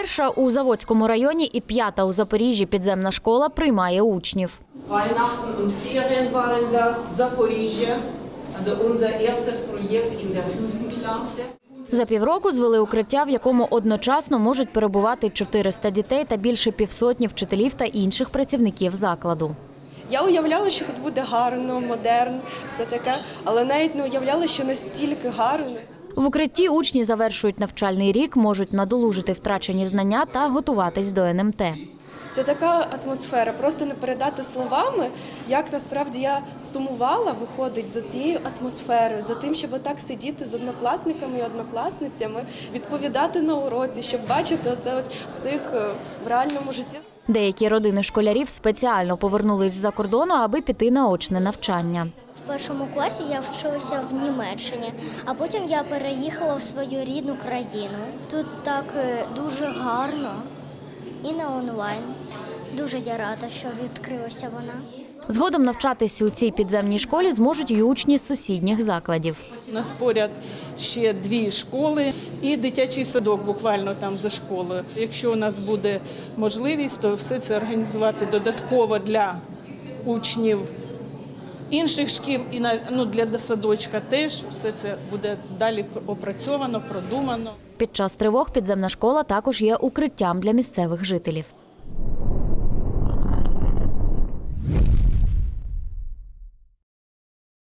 Перша у Заводському районі і п'ята у Запоріжжі підземна школа приймає учнів. Weihnachten und Ferien waren das, Zaporizhia, also unser erstes Projekt in der fünften Klasse. За півроку звели укриття, в якому одночасно можуть перебувати 400 дітей та більше півсотні вчителів та інших працівників закладу. Я уявляла, що тут буде гарно, модерн, все таке, але навіть не уявляла, що настільки гарно. В укритті учні завершують навчальний рік, можуть надолужити втрачені знання та готуватись до НМТ. Це така атмосфера, просто не передати словами, як насправді я сумувала, виходить за цією атмосферою, за тим, щоб отак сидіти з однокласниками і однокласницями, відповідати на уроці, щоб бачити оце ось всіх е, в реальному житті. Деякі родини школярів спеціально повернулись з-за кордону, аби піти на очне навчання. В першому класі я вчилася в Німеччині, а потім я переїхала в свою рідну країну. Тут так е, дуже гарно і на онлайн. Дуже я рада, що відкрилася вона. Згодом навчатися у цій підземній школі зможуть і учні з сусідніх закладів. У нас поряд ще дві школи і дитячий садок буквально там за школою. Якщо у нас буде можливість, то все це організувати додатково для учнів інших шкіл і на ну для садочка теж все це буде далі опрацьовано, продумано. Під час тривог підземна школа також є укриттям для місцевих жителів.